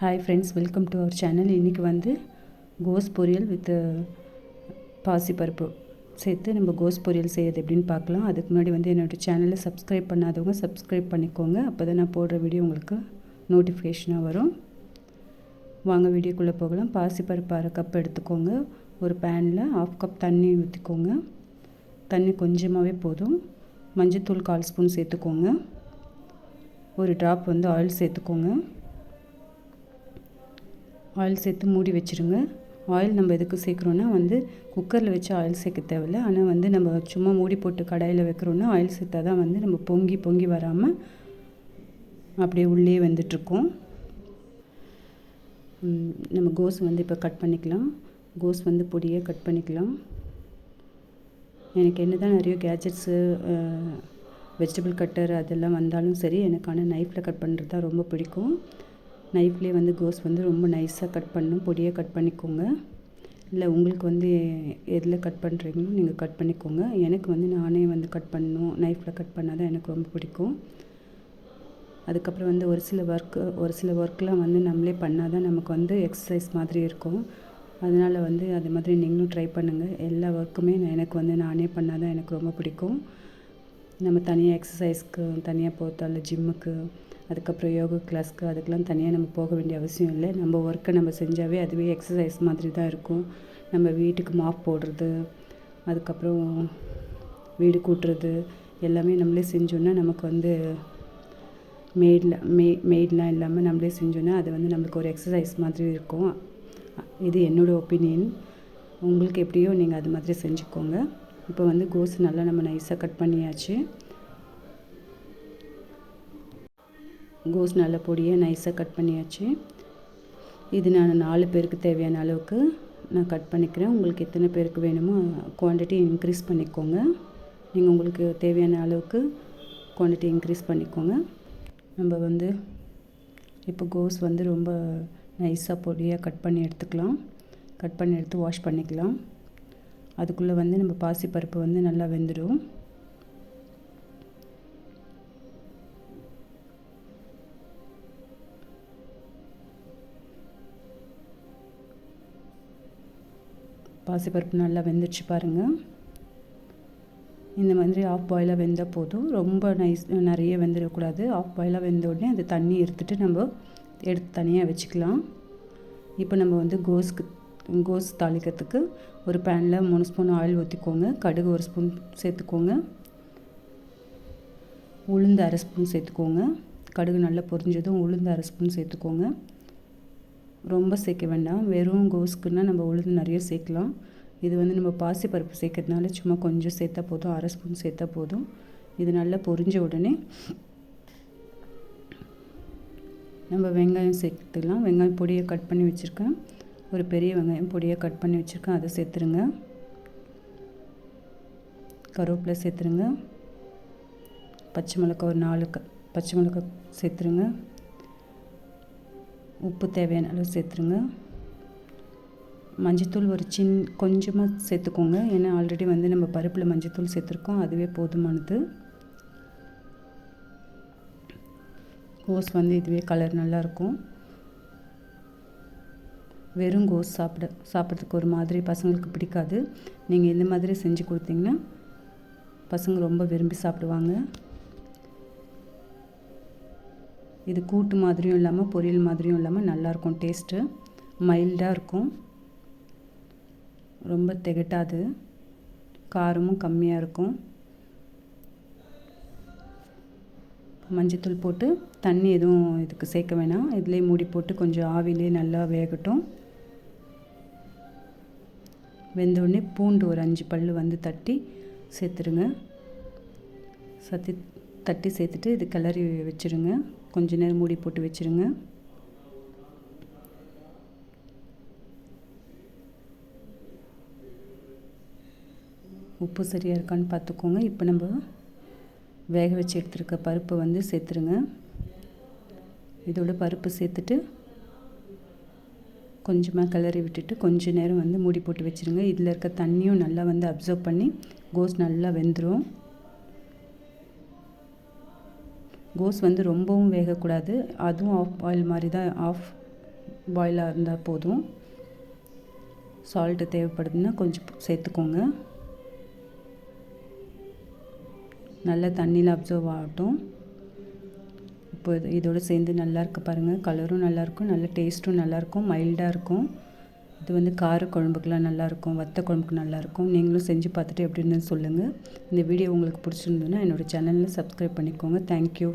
Hi friends welcome to our channel இன்றைக்கி வந்து கோஸ் பொரியல் வித் uh, பாசிப்பருப்பு சேர்த்து நம்ம கோஸ் பொரியல் செய்யறது எப்படின்னு பார்க்கலாம். அதுக்கு முன்னாடி வந்து என்னோடய சேனலை சப்ஸ்கிரைப் பண்ணாதவங்க சப்ஸ்கிரைப் பண்ணிக்கோங்க. அப்போ தான் நான் போடுற வீடியோ உங்களுக்கு நோட்டிஃபிகேஷனாக வரும். வாங்க வீடியோக்குள்ளே போகலாம். பாசிப்பருப்பு அரை கப் எடுத்துக்கோங்க. ஒரு பேனில் ஆஃப் கப் தண்ணி ஊற்றிக்கோங்க தண்ணி கொஞ்சமாகவே போதும். மஞ்சத்தூள் கால் ஸ்பூன் சேர்த்துக்கோங்க. ஒரு ட்ராப் வந்து ஆயில் சேர்த்துக்கோங்க. ஆயில் சேர்த்து மூடி வச்சுருங்க. ஆயில் நம்ம எதுக்கு சேர்க்குறோன்னா வந்து குக்கரில் வச்சு ஆயில் சேர்க்க தேவையில்ல. ஆனால் வந்து நம்ம சும்மா மூடி போட்டு கடாயில் வைக்கிறோன்னா ஆயில் சேர்த்தா தான் வந்து நம்ம பொங்கி பொங்கி வராமல் அப்படியே உள்ளே வந்துட்டுருக்கோம். நம்ம கோஸ் வந்து இப்போ கட் பண்ணிக்கலாம். கோஸ் வந்து பொடியை கட் பண்ணிக்கலாம். எனக்கு என்ன தான் நிறைய கேஜெட்ஸு வெஜிடபிள் கட்டர் அதெல்லாம் வந்தாலும் சரி எனக்கான நைஃப்பில் கட் பண்ணுறது தான் ரொம்ப பிடிக்கும். நைஃப்லேயே வந்து கோஸ் வந்து ரொம்ப நைஸாக கட் பண்ணணும் பொடியாக கட் பண்ணிக்கோங்க. இல்லை உங்களுக்கு வந்து எதில் கட் பண்ணுறீங்களோ நீங்கள் கட் பண்ணிக்கோங்க. எனக்கு வந்து நானே வந்து கட் பண்ணணும். நைஃப்பில் கட் பண்ணால் தான் எனக்கு ரொம்ப பிடிக்கும். அதுக்கப்புறம் வந்து ஒரு சில ஒர்க்கு ஒரு சில ஒர்க்லாம் வந்து நம்மளே பண்ணால் தான் நமக்கு வந்து எக்ஸசைஸ் மாதிரி இருக்கும். அதனால் வந்து அது மாதிரி நீங்களும் ட்ரை பண்ணுங்கள் எல்லா ஒர்க்குமே எனக்கு வந்து நானே பண்ணால் தான் எனக்கு ரொம்ப பிடிக்கும். நம்ம தனியாக எக்ஸசைஸ்க்கு தனியாக போகிறதால ஜிம்முக்கு அதுக்கப்புறம் யோகா கிளாஸ்க்கு அதுக்கெலாம் தனியாக நம்ம போக வேண்டிய அவசியம் இல்லை. நம்ம ஒர்க்கை நம்ம செஞ்சாவே அதுவே எக்ஸசைஸ் மாதிரி தான் இருக்கும். நம்ம வீட்டுக்கு மாப் போடுறது அதுக்கப்புறம் வீடு கூட்டுறது எல்லாமே நம்மளே செஞ்சோன்னா நமக்கு வந்து மெய்டில் மெய் மெய்ட்லாம் இல்லாமல் நம்மளே செஞ்சோன்னா அது வந்து நம்மளுக்கு ஒரு எக்ஸசைஸ் மாதிரி இருக்கும். இது என்னோடய ஒப்பீனியன் உங்களுக்கு எப்படியோ நீங்கள் அது மாதிரி செஞ்சுக்கோங்க. இப்போ வந்து கோஸ் நல்லா நம்ம நைஸாக கட் பண்ணியாச்சு. கோஸ் நல்ல பொடியாக நைஸாக கட் பண்ணியாச்சு. இது நான் நாலு பேருக்கு தேவையான அளவுக்கு நான் கட் பண்ணிக்கிறேன். உங்களுக்கு எத்தனை பேருக்கு வேணுமோ குவான்டிட்டி இன்க்ரீஸ் பண்ணிக்கோங்க. நீங்கள் உங்களுக்கு தேவையான அளவுக்கு குவான்டிட்டி இன்க்ரீஸ் பண்ணிக்கோங்க. நம்ம வந்து இப்போ கோஸ் வந்து ரொம்ப நைஸாக பொடியாக கட் பண்ணி எடுத்துக்கலாம். கட் பண்ணி எடுத்து வாஷ் பண்ணிக்கலாம். அதுக்குள்ளே வந்து நம்ம பாசிப்பருப்பு வந்து நல்லா வெந்துடும். பாசிப்பருப்பு நல்லா வெந்துச்சு பாருங்கள் இந்த மாதிரி ஆஃப் பாயிலாக வெந்தால் போதும். ரொம்ப நைஸ் நிறைய வெந்துடக்கூடாது. ஆஃப் பாயிலாக வெந்த உடனே அந்த தண்ணி எடுத்துகிட்டு நம்ம எடுத்து தனியாக வச்சுக்கலாம். இப்போ நம்ம வந்து கோஸ்க்கு கோஸ் தாளிக்கிறதுக்கு ஒரு பேனில் மூணு ஸ்பூன் ஆயில் ஊற்றிக்கோங்க கடுகு ஒரு ஸ்பூன் சேர்த்துக்கோங்க. உளுந்து அரை ஸ்பூன் சேர்த்துக்கோங்க. கடுகு நல்லா பொரிஞ்சதும் உளுந்து அரை ஸ்பூன் சேர்த்துக்கோங்க. ரொம்ப சேர்க்க வேண்டாம். வெறும் கோஸ்க்குன்னா நம்ம உளுந்து நிறைய சேர்க்கலாம். இது வந்து நம்ம பாசி பருப்பு சேர்க்கறதுனால சும்மா கொஞ்சம் சேர்த்தா போதும். அரை ஸ்பூன் சேர்த்தா போதும். இது நல்லா பொரிஞ்ச உடனே நம்ம வெங்காயம் சேர்த்துக்கலாம் வெங்காயம் பொடியை கட் பண்ணி வச்சுருக்கேன். ஒரு பெரிய வெங்காயம் பொடியை கட் பண்ணி வச்சுருக்கேன். அதை சேர்த்துருங்க. கருவேப்பிலை சேர்த்துருங்க. பச்சை மிளகா ஒரு நாலு க பச்சை மிளகா சேர்த்துருங்க. உப்பு தேவையான அளவு சேர்த்துருங்க. மஞ்சத்தூள் ஒரு சின் கொஞ்சமாக சேர்த்துக்கோங்க. ஏன்னா ஆல்ரெடி வந்து நம்ம பருப்பில் மஞ்சத்தூள் சேர்த்துருக்கோம். அதுவே போதுமானது. கோஸ் வந்து இதுவே கலர் நல்லாயிருக்கும் வெறும் கோஸ் சாப்பிட சாப்பிட்றதுக்கு ஒரு மாதிரி பசங்களுக்கு பிடிக்காது. நீங்கள் இந்த மாதிரி செஞ்சு கொடுத்தீங்கன்னா பசங்க ரொம்ப விரும்பி சாப்பிடுவாங்க. இது கூட்டு மாதிரியும் இல்லாமல் பொரியல் மாதிரியும் இல்லாமல் நல்லாயிருக்கும் டேஸ்ட்டு மைல்டாக இருக்கும். ரொம்ப திகட்டாது. காரமும் கம்மியாக இருக்கும். மஞ்சத்தூள் போட்டு தண்ணி எதுவும் இதுக்கு சேர்க்க வேணாம். இதிலே மூடி போட்டு கொஞ்சம் ஆவிலே நல்லா வேகட்டும். வெந்தோடனே பூண்டு ஒரு அஞ்சு பல் வந்து தட்டி சேர்த்துருங்க. சத்தி தட்டி சேர்த்துட்டு இது கிளறி வச்சுருங்க. கொஞ்ச நேரம் மூடி போட்டு வச்சுருங்க. உப்பு சரியாக இருக்கான்னு பார்த்துக்கோங்க. இப்போ நம்ம வேக வச்சு எடுத்துருக்க பருப்பை வந்து சேர்த்துருங்க. இதோட பருப்பு சேர்த்துட்டு கொஞ்சமாக கிளறி விட்டுட்டு கொஞ்ச நேரம் வந்து மூடி போட்டு வச்சுருங்க. இதில் இருக்க தண்ணியும் நல்லா வந்து அப்சர்வ் பண்ணி கோஸ் நல்லா வெந்துடும் கோஸ் வந்து ரொம்பவும் வேகக்கூடாது. அதுவும் ஆஃப் ஆயில் மாதிரி தான் ஆஃப் பாயிலாக இருந்தால் போதும். சால்ட்டு தேவைப்படுதுன்னா கொஞ்சம் சேர்த்துக்கோங்க. நல்லா தண்ணியில் அப்சர்வ் ஆகட்டும். இப்போ இது இதோடு சேர்ந்து நல்லா இருக்கு பாருங்கள் கலரும் நல்லாயிருக்கும் நல்ல டேஸ்ட்டும் நல்லாயிருக்கும் மைல்டாக இருக்கும். இது வந்து கார குழம்புக்கெலாம் நல்லாயிருக்கும் வத்த குழம்புக்கு நல்லாயிருக்கும். நீங்களும் செஞ்சு பார்த்துட்டு எப்படின்னு சொல்லுங்கள் இந்த வீடியோ உங்களுக்கு பிடிச்சிருந்ததுன்னா என்னோடய சேனலில் சப்ஸ்கிரைப் பண்ணிக்கோங்க. தேங்க்யூ